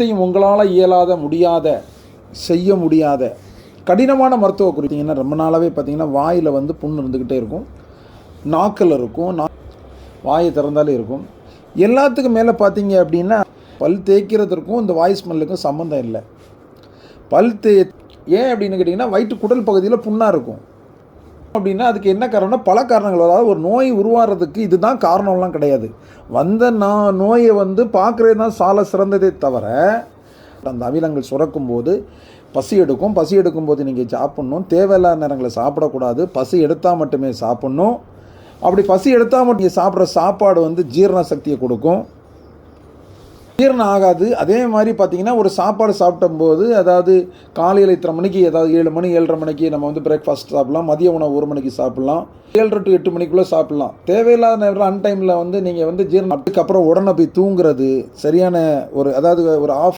அனைத்தையும் உங்களால் இயலாத முடியாத செய்ய முடியாத கடினமான மருத்துவ குறித்தீங்கன்னா ரொம்ப நாளாகவே பார்த்தீங்கன்னா வாயில் வந்து புண் இருந்துக்கிட்டே இருக்கும். நாக்கில் இருக்கும். நா வாயை திறந்தாலே இருக்கும். எல்லாத்துக்கும் மேலே பார்த்தீங்க அப்படின்னா பல் தேய்க்கிறதுக்கும் இந்த வாய் ஸ்மெல்லுக்கும் சம்மந்தம் இல்லை. பல் தே ஏன் அப்படின்னு கேட்டிங்கன்னா வயிற்று குடல் பகுதியில் புண்ணாக இருக்கும். அப்படின்னா அதுக்கு என்ன காரணம் பல காரணங்கள். அதாவது ஒரு நோய் உருவாகிறதுக்கு இதுதான் காரணம்லாம் கிடையாது. வந்த நான் நோயை வந்து பார்க்குறது தான் சால சிறந்ததே தவிர அந்த அமிலங்கள் சுரக்கும் போது பசி எடுக்கும். பசி எடுக்கும்போது நீங்கள் சாப்பிட்ணும். தேவையில்லாத நேரங்களில் சாப்பிடக்கூடாது. பசி எடுத்தால் மட்டுமே சாப்பிட்ணும். அப்படி பசி எடுத்தால் மட்டும் நீங்கள் சாப்பிட்ற சாப்பாடு வந்து ஜீரண சக்தியை கொடுக்கும். ஜீரணம் ஆகாது. அதே மாதிரி பார்த்தீங்கன்னா ஒரு சாப்பாடு சாப்பிடும்போது அதாவது காலையில் இத்தனை மணிக்கு ஏதாவது ஏழு மணி ஏழரை மணிக்கு நம்ம வந்து பிரேக்ஃபாஸ்ட் சாப்பிட்லாம். மதிய உணவு ஒரு மணிக்கு சாப்பிட்லாம். ஏழரை டு எட்டு மணிக்குள்ளே சாப்பிட்லாம். தேவையில்லாத நேரம் அன் டைமில் வந்து நீங்கள் வந்து ஜீரணம் அதுக்கப்புறம் உடனே போய் தூங்குறது சரியான ஒரு அதாவது ஒரு ஆஃப்